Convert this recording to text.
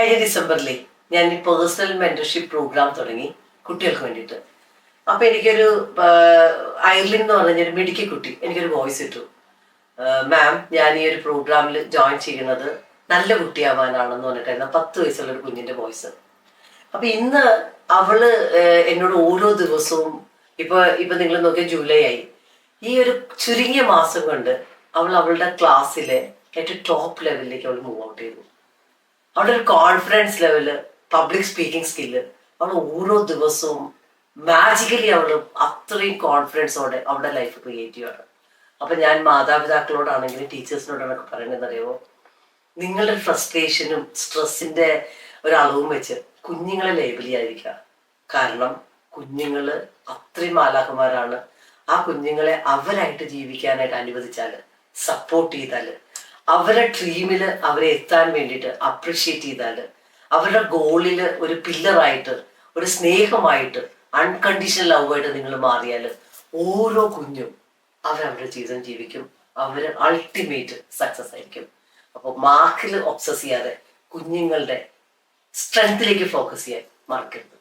കഴിഞ്ഞ ഡിസംബറിലെ ഞാൻ ഈ പേഴ്സണൽ മെന്റർഷിപ്പ് പ്രോഗ്രാം തുടങ്ങി കുട്ടികൾക്ക് വേണ്ടിയിട്ട്. അപ്പൊ എനിക്കൊരു അയർലിൻ എന്ന് പറഞ്ഞൊരു മിടുക്കി കുട്ടി എനിക്കൊരു വോയിസ് ഇട്ടു മാം ഞാൻ ഈ ഒരു പ്രോഗ്രാമിൽ ജോയിൻ ചെയ്യുന്നത് നല്ല കുട്ടിയാവാനാണെന്ന് പറഞ്ഞിട്ടായിരുന്നു. പത്ത് വയസ്സുള്ള ഒരു കുഞ്ഞിന്റെ വോയിസ് അപ്പൊ ഇന്ന് അവൾ എന്നോട് ഓരോ ദിവസവും ഇപ്പൊ ഇപ്പൊ നിങ്ങൾ നോക്കിയ ജൂലൈ ആയി. ഈ ഒരു ചുരുങ്ങിയ മാസം കൊണ്ട് അവൾ അവളുടെ ക്ലാസ്സിലെ ഏറ്റവും ടോപ്പ് ലെവലിലേക്ക് അവൾ മൂവ് ഔട്ട് ചെയ്തു. അവളുടെ ഒരു confidence level public speaking skill അവൾ ഓരോ ദിവസവും മാജിക്കലി അവൾ അത്രയും കോൺഫിഡൻസോടെ അവളുടെ ലൈഫ് ക്രിയേറ്റ് ചെയ്യുകയാണ് അപ്പൊ ഞാൻ മാതാപിതാക്കളോടാണെങ്കിലും ടീച്ചേഴ്സിനോടാണൊക്കെ പറയുന്നത് അറിയുമോ നിങ്ങളുടെ ഫ്രസ്ട്രേഷനും സ്ട്രെസ്സിന്റെ ഒരളവും വെച്ച് കുഞ്ഞുങ്ങളെ ലേബൽ ചെയ്യാതിരിക്കുക. കാരണം കുഞ്ഞുങ്ങൾ അത്രയും മാലാഖമാരാണ്. ആ കുഞ്ഞുങ്ങളെ അവരായിട്ട് ജീവിക്കാനായിട്ട് അനുവദിച്ചാൽ സപ്പോർട്ട് ചെയ്താൽ അവരുടെ ഡ്രീമിൽ അവരെ എത്താൻ വേണ്ടിയിട്ട് അപ്രിഷ്യേറ്റ് ചെയ്താൽ അവരുടെ ഗോളിൽ ഒരു പില്ലറായിട്ട് ഒരു സ്നേഹമായിട്ട് അൺകണ്ടീഷണൽ ലവ് ആയിട്ട് നിങ്ങൾ മാറിയാൽ ഓരോ കുഞ്ഞും അവരവരുടെ ജീവിതം ജീവിക്കും. അവർ അൾട്ടിമേറ്റ് സക്സസ് ആയിരിക്കും. അപ്പോൾ മാർക്കിൽ ഒബ്സസ് ചെയ്യാതെ കുഞ്ഞുങ്ങളുടെ സ്ട്രെങ്ത്തിലേക്ക് ഫോക്കസ് ചെയ്യാൻ മറക്കരുത്.